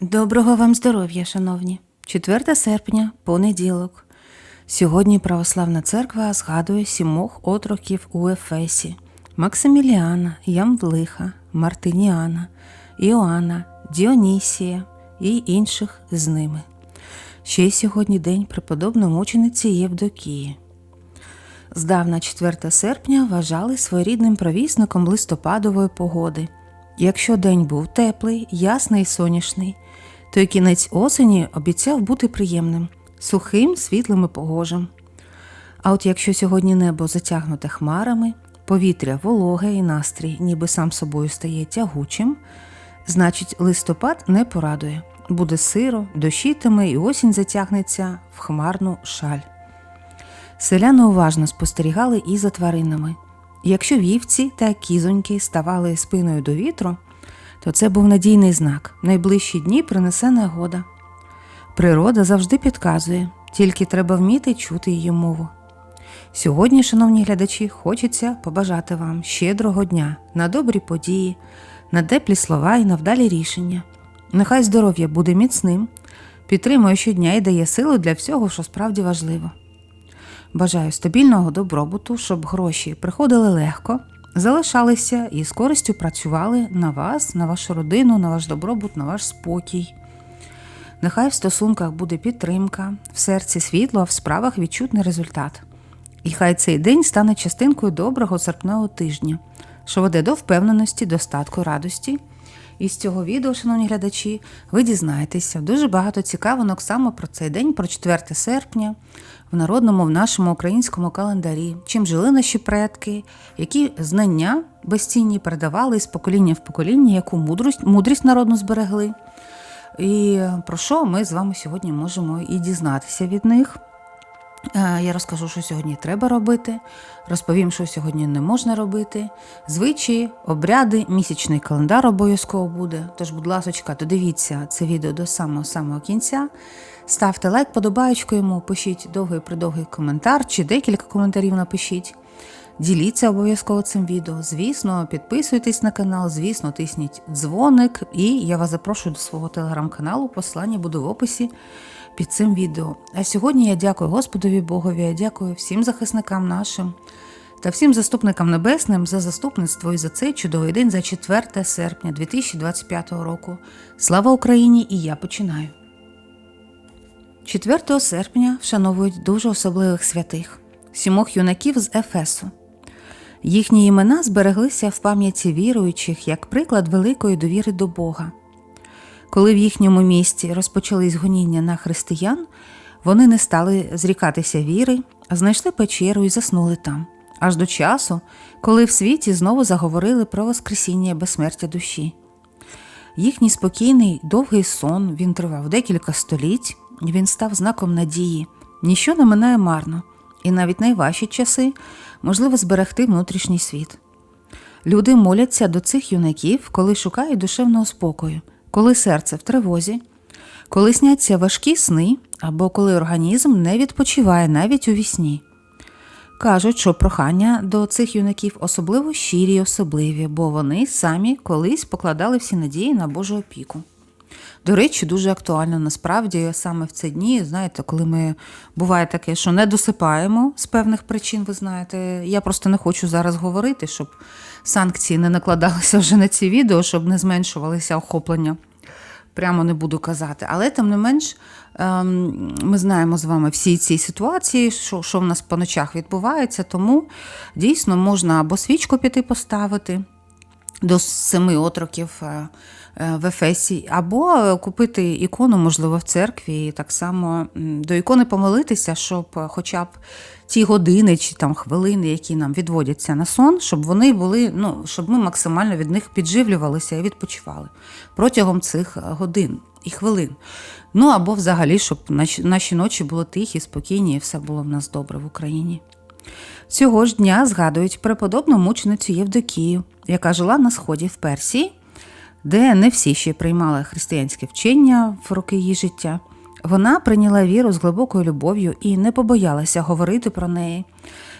Доброго вам здоров'я, шановні. 4 серпня, понеділок. Сьогодні Православна церква згадує сімох отроків у Ефесі: Максиміліана, Ямвлиха, Мартиніана, Іоанна, Діонісія і інших з ними. Ще й сьогодні день преподобної мучениці Євдокії. Здавна 4 серпня вважали своєрідним провісником листопадової погоди. Якщо день був теплий, ясний і сонячний, то й кінець осені обіцяв бути приємним, сухим, світлим і погожим. А от якщо сьогодні небо затягнуте хмарами, повітря вологе і настрій, ніби сам собою стає тягучим, значить листопад не порадує. Буде сиро, дощитиме і осінь затягнеться в хмарну шаль. Селяни уважно спостерігали і за тваринами. Якщо вівці та кізоньки ставали спиною до вітру, то це був надійний знак. Найближчі дні принесе негода. Природа завжди підказує, тільки треба вміти чути її мову. Сьогодні, шановні глядачі, хочеться побажати вам щедрого дня на добрі події, на теплі слова і на вдалі рішення. Нехай здоров'я буде міцним, підтримує щодня і дає силу для всього, що справді важливо. Бажаю стабільного добробуту, щоб гроші приходили легко, залишалися і з користю працювали на вас, на вашу родину, на ваш добробут, на ваш спокій. Нехай в стосунках буде підтримка, в серці світло, а в справах відчутний результат. І хай цей день стане частинкою доброго серпневого тижня, що веде до впевненості, достатку, радості. І з цього відео, шановні глядачі, ви дізнаєтеся дуже багато цікавинок саме про цей день, про 4 серпня, в народному, в нашому українському календарі, чим жили наші предки, які знання безцінні передавали з покоління в покоління, яку мудрість, мудрість народну зберегли. І про що ми з вами сьогодні можемо і дізнатися від них. Е, Я розкажу, що сьогодні треба робити, розповім, що сьогодні не можна робити. Звичаї, обряди, місячний календар обов'язково буде. Тож, будь ласочка, додивіться це відео до самого самого кінця. Ставте лайк, подобаєчку йому, пишіть довгий придовгий коментар чи декілька коментарів напишіть. Діліться обов'язково цим відео. Звісно, підписуйтесь на канал, звісно, тисніть дзвоник, і я вас запрошую до свого телеграм-каналу. Послання буде в описі під цим відео. А сьогодні я дякую Господові Богові, я дякую всім захисникам нашим та всім заступникам небесним за заступництво і за цей чудовий день за 4 серпня 2025 року. Слава Україні! І я починаю. 4 серпня вшановують дуже особливих святих сімох юнаків з Ефесу. Їхні імена збереглися в пам'яті віруючих як приклад великої довіри до Бога. Коли в їхньому місті розпочались гоніння на християн, вони не стали зрікатися віри, а знайшли печеру і заснули там, аж до часу, коли в світі знову заговорили про Воскресіння безсмертя душі. Їхній спокійний, довгий сон він тривав декілька століть, він став знаком надії. Ніщо не минає марно, і навіть найважчі часи можливо зберегти внутрішній світ. Люди моляться до цих юнаків, коли шукають душевного спокою, коли серце в тривозі, коли сняться важкі сни або коли організм не відпочиває навіть у вісні. Кажуть, що прохання до цих юнаків особливо щирі й особливі, бо вони самі колись покладали всі надії на Божу опіку. До речі, дуже актуально насправді саме в ці дні, знаєте, коли ми буває таке, що не досипаємо з певних причин, ви знаєте. Я просто не хочу зараз говорити, щоб санкції не накладалися вже на ці відео, щоб не зменшувалися охоплення. Прямо не буду казати. Але тим не менш, ем, ми знаємо з вами всі ці ситуації, що, що в нас по ночах відбувається, тому дійсно можна або свічку піти поставити до семи отроків е, в Ефесі, або купити ікону, можливо, в церкві, і так само до ікони помолитися, щоб хоча б ті години чи там хвилини, які нам відводяться на сон, щоб вони були, ну, щоб ми максимально від них підживлювалися і відпочивали протягом цих годин і хвилин. Ну або взагалі, щоб наші, наші ночі були тихі, спокійні, і все було в нас добре в Україні. Цього ж дня згадують преподобну мученицю Євдокію, яка жила на сході в Персії, де не всі ще приймали християнське вчення в роки її життя. Вона прийняла віру з глибокою любов'ю і не побоялася говорити про неї,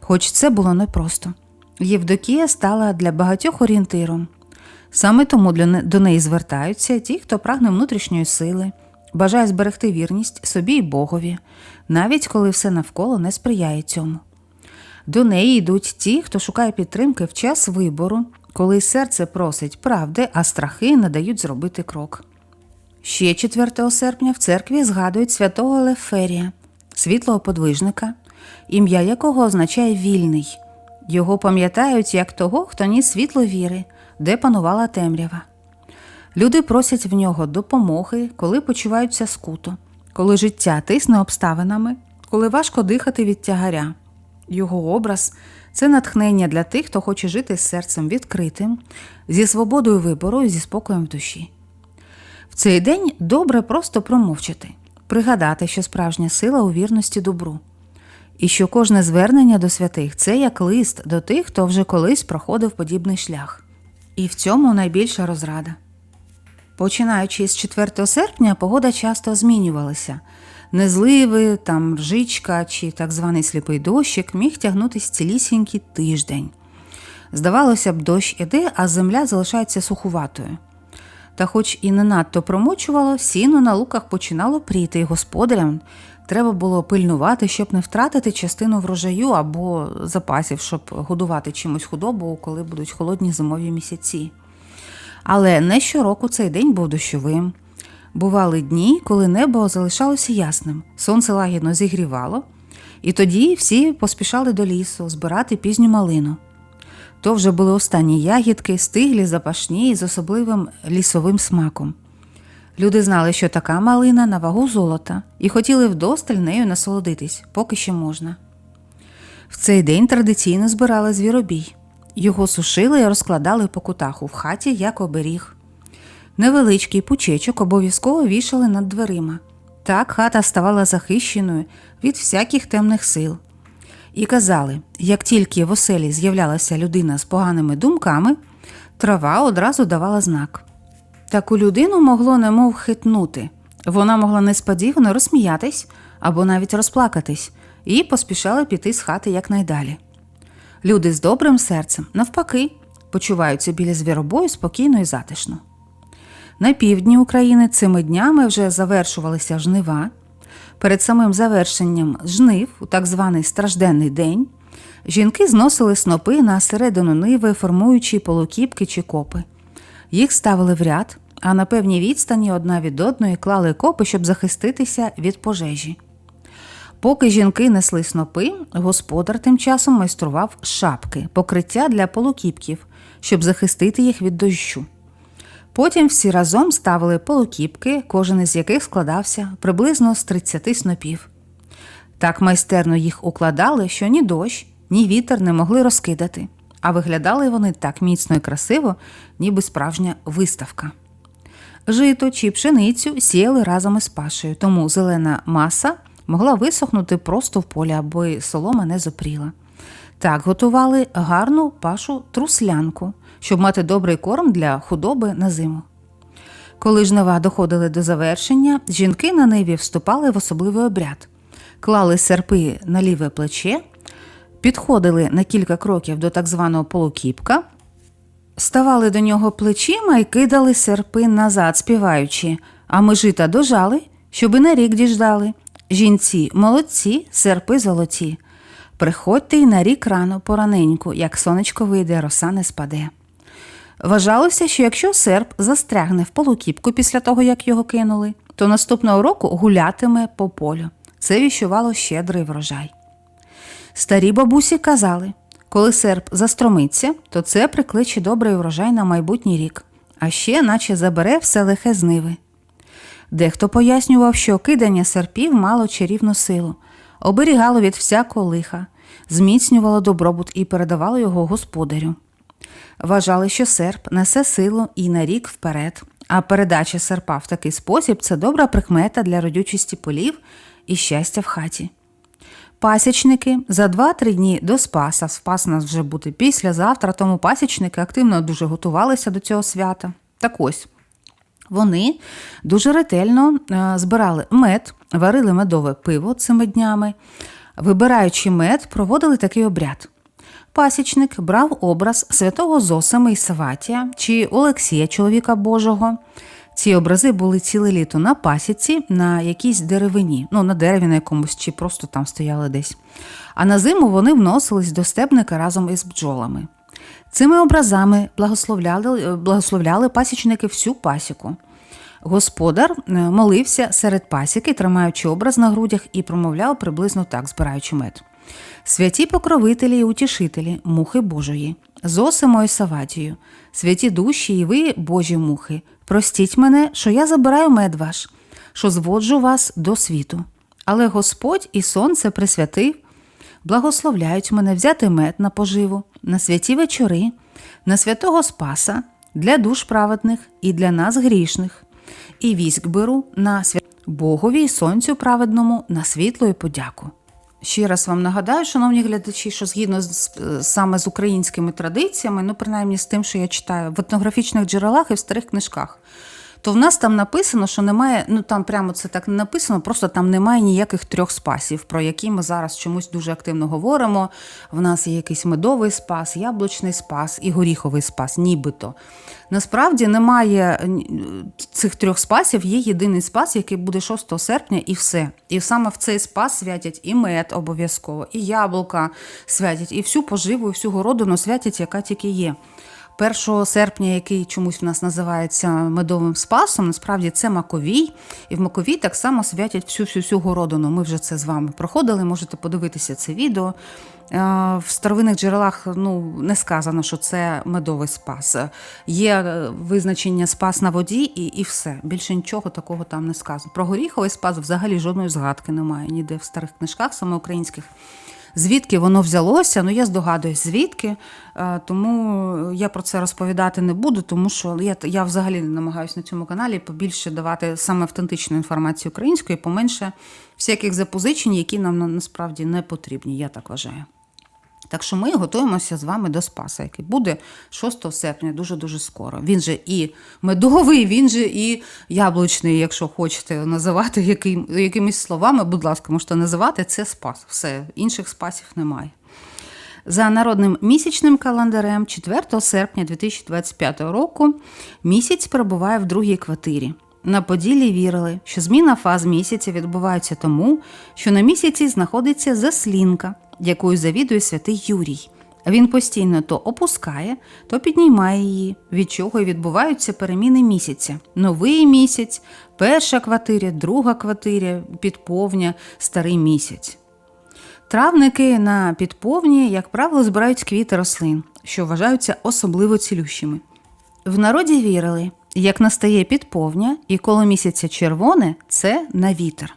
хоч це було непросто. Євдокія стала для багатьох орієнтиром. Саме тому до неї звертаються ті, хто прагне внутрішньої сили, бажає зберегти вірність собі і Богові, навіть коли все навколо не сприяє цьому. До неї йдуть ті, хто шукає підтримки в час вибору, коли серце просить правди, а страхи не дають зробити крок. Ще 4 серпня в церкві згадують святого Леферія, світлого подвижника, ім'я якого означає вільний. Його пам'ятають як того, хто ніс світло віри, де панувала темрява. Люди просять в нього допомоги, коли почуваються скуто, коли життя тисне обставинами, коли важко дихати від тягаря. Його образ це натхнення для тих, хто хоче жити з серцем відкритим, зі свободою вибору і зі спокоєм в душі. В цей день добре просто промовчати, пригадати, що справжня сила у вірності добру, і що кожне звернення до святих це як лист до тих, хто вже колись проходив подібний шлях. І в цьому найбільша розрада. Починаючи з 4 серпня, погода часто змінювалася. Незливи, там ржичка чи так званий сліпий дощик міг тягнутися цілісінький тиждень. Здавалося б, дощ іде, а земля залишається сухуватою. Та, хоч і не надто промочувало, сіно на луках починало пріти, і господарям треба було пильнувати, щоб не втратити частину врожаю або запасів, щоб годувати чимось худобу, коли будуть холодні зимові місяці. Але не щороку цей день був дощовим. Бували дні, коли небо залишалося ясним, сонце лагідно зігрівало, і тоді всі поспішали до лісу збирати пізню малину. То вже були останні ягідки, стиглі, запашні і з особливим лісовим смаком. Люди знали, що така малина на вагу золота, і хотіли вдосталь нею насолодитись, поки ще можна. В цей день традиційно збирали звіробій. Його сушили і розкладали по кутаху в хаті як оберіг. Невеличкий пучечок обов'язково вішали над дверима. Так хата ставала захищеною від всяких темних сил. І казали, як тільки в оселі з'являлася людина з поганими думками, трава одразу давала знак. Таку людину могло немов хитнути. Вона могла несподівано розсміятись або навіть розплакатись, і поспішала піти з хати якнайдалі. Люди з добрим серцем, навпаки, почуваються біля звіробою спокійно і затишно. На півдні України цими днями вже завершувалися жнива. Перед самим завершенням жнив, у так званий стражденний день, жінки зносили снопи на середину ниви, формуючи полукіпки чи копи. Їх ставили в ряд, а на певній відстані одна від одної клали копи, щоб захиститися від пожежі. Поки жінки несли снопи, господар тим часом майстрував шапки, покриття для полукіпків, щоб захистити їх від дощу. Потім всі разом ставили полукіпки, кожен із яких складався приблизно з 30 снопів. Так майстерно їх укладали, що ні дощ, ні вітер не могли розкидати, а виглядали вони так міцно і красиво, ніби справжня виставка. Жито чи пшеницю сіяли разом із пашею, тому зелена маса могла висохнути просто в полі, аби солома не зопріла. Так готували гарну пашу труслянку, щоб мати добрий корм для худоби на зиму. Коли жнива доходили до завершення, жінки на ниві вступали в особливий обряд, клали серпи на ліве плече, підходили на кілька кроків до так званого полукіпка, ставали до нього плечима і кидали серпи назад, співаючи, а ми жита дожали, щоби на рік діждали. Жінці молодці, серпи золоті. Приходьте й на рік рано пораненьку, як сонечко вийде, роса не спаде. Вважалося, що якщо серп застрягне в полукіпку після того, як його кинули, то наступного року гулятиме по полю. Це віщувало щедрий врожай. Старі бабусі казали, коли серп застромиться, то це прикличе добрий врожай на майбутній рік, а ще наче забере все лихе з ниви. Дехто пояснював, що кидання серпів мало чарівну силу, оберігало від всякого лиха, зміцнювало добробут і передавало його господарю. Вважали, що серп несе силу і на рік вперед, а передача серпа в такий спосіб це добра прикмета для родючості полів і щастя в хаті. Пасічники за 2-3 дні до Спаса, Спас нас вже буде післязавтра, тому пасічники активно дуже готувалися до цього свята. Так ось. Вони дуже ретельно е, збирали мед, варили медове пиво цими днями. Вибираючи мед, проводили такий обряд. Пасічник брав образ святого Зосими і Саватія чи Олексія, чоловіка Божого. Ці образи були ціле літо на пасіці, на якійсь деревині, ну на дереві на якомусь, чи просто там стояли десь. А на зиму вони вносились до стебника разом із бджолами. Цими образами благословляли, благословляли пасічники всю пасіку. Господар е, молився серед пасіки, тримаючи образ на грудях, і промовляв приблизно так, збираючи мед. Святі покровителі і утішителі, мухи Божої, Зосимо і Саватію, святі душі і ви, Божі мухи, простіть мене, що я забираю мед ваш, що зводжу вас до світу. Але Господь і сонце присвятив, благословляють мене взяти мед на поживу, на святі вечори, на святого Спаса, для душ праведних і для нас грішних, і військ беру на свят... Богові і сонцю праведному на світло і подяку. Ще раз вам нагадаю, шановні глядачі, що згідно з саме з українськими традиціями, ну принаймні з тим, що я читаю в етнографічних джерелах і в старих книжках, то в нас там написано, що немає, ну там прямо це так не написано, просто там немає ніяких трьох спасів, про які ми зараз чомусь дуже активно говоримо. В нас є якийсь медовий спас, яблучний спас і горіховий спас, нібито. Насправді немає цих трьох спасів, є єдиний спас, який буде 6 серпня, і все. І саме в цей спас святять і мед обов'язково, і яблука святять, і всю поживу, і всю городину святять, яка тільки є. 1 серпня, який чомусь в нас називається медовим спасом, насправді це Маковій. І в Маковій так само святять всю всю всю городину. Ми вже це з вами проходили, можете подивитися це відео. В старовинних джерелах ну, не сказано, що це медовий спас. Є визначення спас на воді і і все. Більше нічого такого там не сказано. Про горіховий спас взагалі жодної згадки немає ніде в старих книжках, саме українських. Звідки воно взялося? Ну я здогадуюсь, звідки. Тому я про це розповідати не буду, тому що я я взагалі намагаюся на цьому каналі побільше давати саме автентичну інформацію українською, поменше всяких запозичень, які нам насправді не потрібні, я так вважаю. Так що ми готуємося з вами до Спаса, який буде 6 серпня, дуже-дуже скоро. Він же і медовий, він же і яблучний, якщо хочете називати яким, якимись словами, будь ласка, можете називати це Спас. Все, інших спасів немає. За народним місячним календарем, 4 серпня 2025 року, місяць перебуває в другій квартирі. На Поділлі вірили, що зміна фаз місяця відбувається тому, що на місяці знаходиться заслінка, якою завідує святий Юрій. Він постійно то опускає, то піднімає її, від чого й відбуваються переміни місяця. Новий місяць, перша квартиря, друга квартиря, підповня, старий місяць. Травники на підповні, як правило, збирають квіти рослин, що вважаються особливо цілющими. В народі вірили, як настає підповня і коло місяця червоне це на вітер.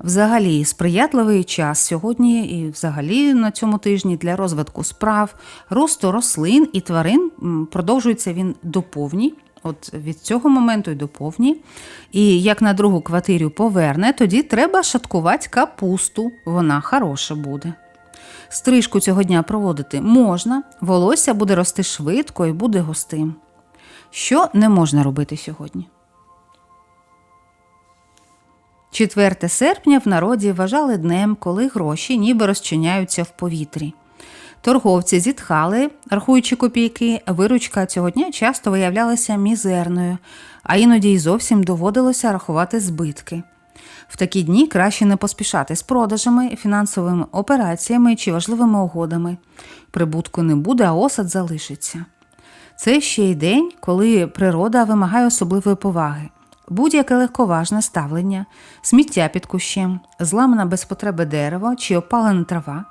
Взагалі, сприятливий час сьогодні і взагалі на цьому тижні для розвитку справ, росту рослин і тварин продовжується він до повні. От від цього моменту й до повні. І як на другу квартиру поверне, тоді треба шаткувати капусту, вона хороша буде. Стрижку цього дня проводити можна, волосся буде рости швидко і буде густим. Що не можна робити сьогодні? 4 серпня в народі вважали днем, коли гроші ніби розчиняються в повітрі. Торговці зітхали, рахуючи копійки, виручка цього дня часто виявлялася мізерною, а іноді й зовсім доводилося рахувати збитки. В такі дні краще не поспішати з продажами, фінансовими операціями чи важливими угодами. Прибутку не буде, а осад залишиться. Це ще й день, коли природа вимагає особливої поваги. Будь-яке легковажне ставлення, сміття під кущем, зламане без потреби дерево чи опалена трава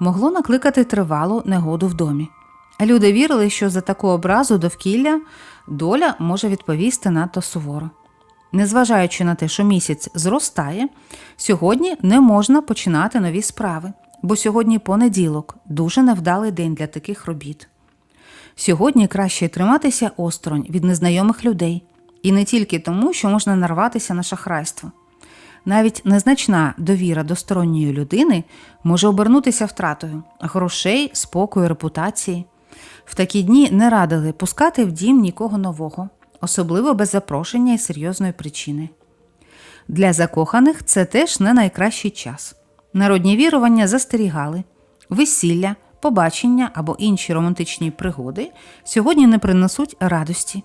могло накликати тривалу негоду в домі. Люди вірили, що за таку образу довкілля доля може відповісти надто суворо. Незважаючи на те, що місяць зростає, сьогодні не можна починати нові справи, бо сьогодні понеділок дуже невдалий день для таких робіт. Сьогодні краще триматися осторонь від незнайомих людей. І не тільки тому, що можна нарватися на шахрайство. Навіть незначна довіра до сторонньої людини може обернутися втратою грошей, спокою, репутації. В такі дні не радили пускати в дім нікого нового, особливо без запрошення і серйозної причини. Для закоханих це теж не найкращий час. Народні вірування застерігали, весілля, побачення або інші романтичні пригоди сьогодні не принесуть радості.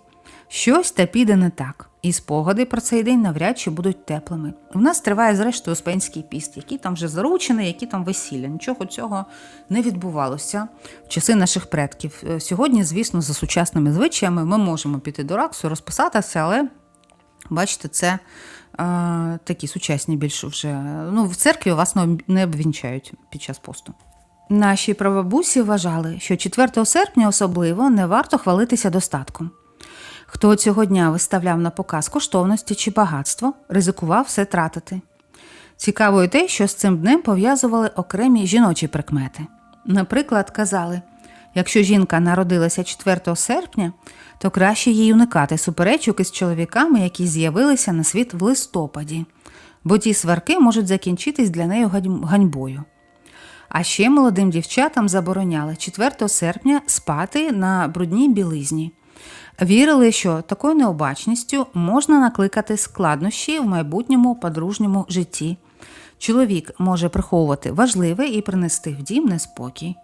Щось та піде не так, і спогади про цей день навряд чи будуть теплими. В нас триває, зрештою, Успенський піст, який там вже заручений, які там весілля. Нічого цього не відбувалося в часи наших предків. Е, Сьогодні, звісно, за сучасними звичаями ми можемо піти до раксу, розписатися, але бачите, це е, такі сучасні більше вже. Ну, в церкві вас не обвінчають під час посту. Наші прабабусі вважали, що 4 серпня особливо не варто хвалитися достатком. Хто цього дня виставляв на показ коштовності чи багатство, ризикував все тратити. Цікаво й те, що з цим днем пов'язували окремі жіночі прикмети. Наприклад, казали: якщо жінка народилася 4 серпня, то краще їй уникати суперечок із чоловіками, які з'явилися на світ в листопаді, бо ті сварки можуть закінчитись для неї ганьбою. А ще молодим дівчатам забороняли 4 серпня спати на брудній білизні. Вірили, що такою необачністю можна накликати складнощі в майбутньому подружньому житті. Чоловік може приховувати важливе і принести в дім неспокій.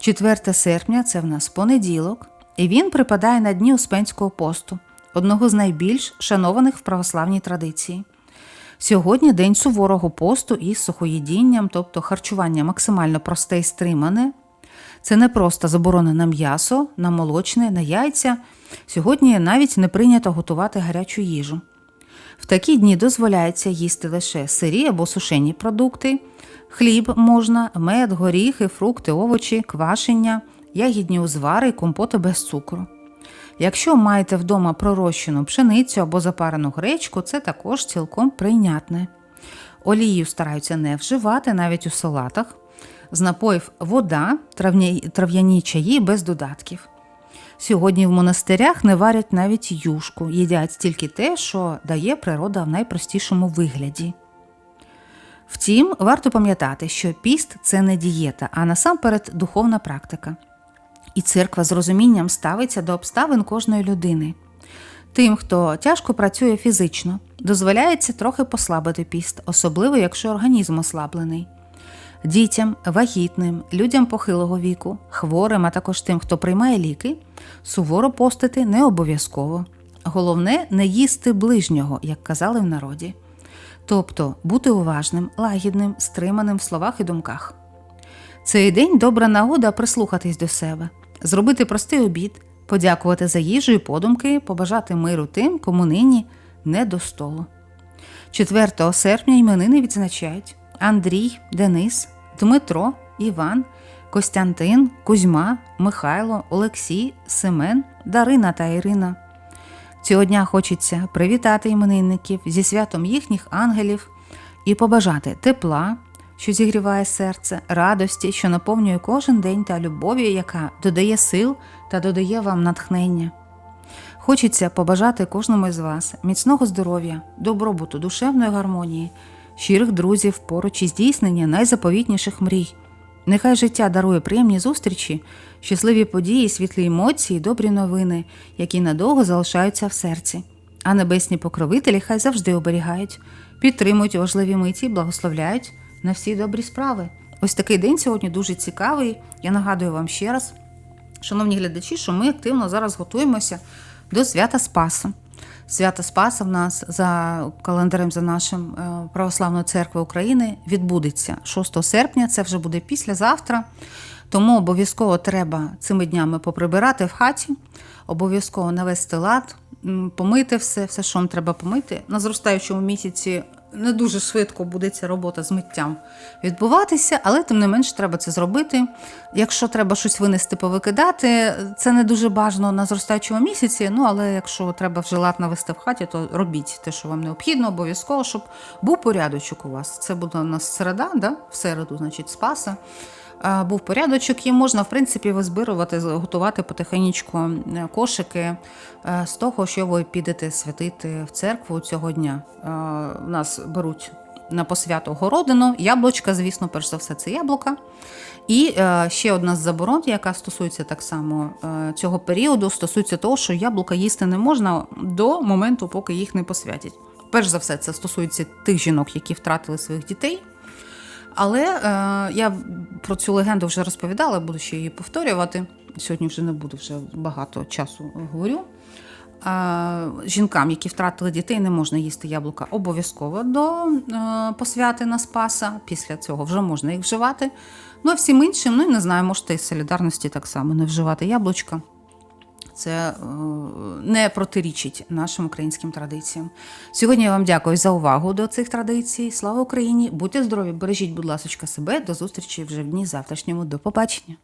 4 серпня це в нас понеділок, і він припадає на дні Успенського посту, одного з найбільш шанованих в православній традиції. Сьогодні день суворого посту із сухоїдінням, тобто харчування максимально просте і стримане. Це не просто заборона на м'ясо, на молочне, на яйця. Сьогодні навіть не прийнято готувати гарячу їжу. В такі дні дозволяється їсти лише сирі або сушені продукти, хліб можна, мед, горіхи, фрукти, овочі, квашення, ягідні узвари, і компоти без цукру. Якщо маєте вдома пророщену пшеницю або запарену гречку, це також цілком прийнятне. Олію стараються не вживати навіть у салатах. З напоїв вода, трав'яні чаї без додатків. Сьогодні в монастирях не варять навіть юшку, їдять тільки те, що дає природа в найпростішому вигляді. Втім, варто пам'ятати, що піст це не дієта, а насамперед духовна практика. І церква з розумінням ставиться до обставин кожної людини. Тим, хто тяжко працює фізично, дозволяється трохи послабити піст, особливо якщо організм ослаблений. Дітям, вагітним, людям похилого віку, хворим, а також тим, хто приймає ліки, суворо постити не обов'язково. Головне не їсти ближнього, як казали в народі. Тобто бути уважним, лагідним, стриманим в словах і думках. Цей день добра нагода прислухатись до себе, зробити простий обід, подякувати за їжу і подумки, побажати миру тим, кому нині не до столу. 4 серпня іменини відзначають Андрій, Денис, Дмитро, Іван, Костянтин, Кузьма, Михайло, Олексій, Семен, Дарина та Ірина. Цього дня хочеться привітати іменинників зі святом їхніх ангелів і побажати тепла, що зігріває серце, радості, що наповнює кожен день та любові, яка додає сил та додає вам натхнення. Хочеться побажати кожному із вас міцного здоров'я, добробуту, душевної гармонії, щирих друзів поруч і здійснення найзаповітніших мрій. Нехай життя дарує приємні зустрічі, щасливі події, світлі емоції, добрі новини, які надовго залишаються в серці. А небесні покровителі хай завжди оберігають, підтримують важливі миті, благословляють на всі добрі справи. Ось такий день сьогодні дуже цікавий. Я нагадую вам ще раз, шановні глядачі, що ми активно зараз готуємося до свята Спаса. Свято Спаса в нас за календарем за нашим е, Православної церкви України відбудеться 6 серпня. Це вже буде післязавтра. Тому обов'язково треба цими днями поприбирати в хаті, обов'язково навести лад, помити все, все, що вам треба помити. На зростаючому місяці не дуже швидко буде ця робота з миттям відбуватися, але тим не менш треба це зробити. Якщо треба щось винести, повикидати, це не дуже бажано на зростаючому місяці. Ну але якщо треба вже лад навести в хаті, то робіть те, що вам необхідно, обов'язково, щоб був порядочок у вас. Це буде у нас середа, да? в середу, значить, спаса. А, Був порядочок, і можна, в принципі, визбирувати, готувати потихеньку е, кошики е, з того, що ви підете святити в церкву цього дня. Е, У нас беруть на посвяту городину, яблучка, звісно, перш за все, це яблука. І е, ще одна з заборон, яка стосується так само е, цього періоду, стосується того, що яблука їсти не можна до моменту, поки їх не посвятять. Перш за все, це стосується тих жінок, які втратили своїх дітей. Але е, я про цю легенду вже розповідала, буду ще її повторювати. Сьогодні вже не буду, вже багато часу говорю. Жінкам, які втратили дітей, не можна їсти яблука обов'язково до е, посвяти на Спаса. Після цього вже можна їх вживати. Ну а всім іншим, ну і не знаю, можете із солідарності так само не вживати яблучка. Це е, не протирічить нашим українським традиціям. Сьогодні я вам дякую за увагу до цих традицій. Слава Україні! Будьте здорові! Бережіть, будь ласка, себе. До зустрічі вже в дні завтрашньому. До побачення!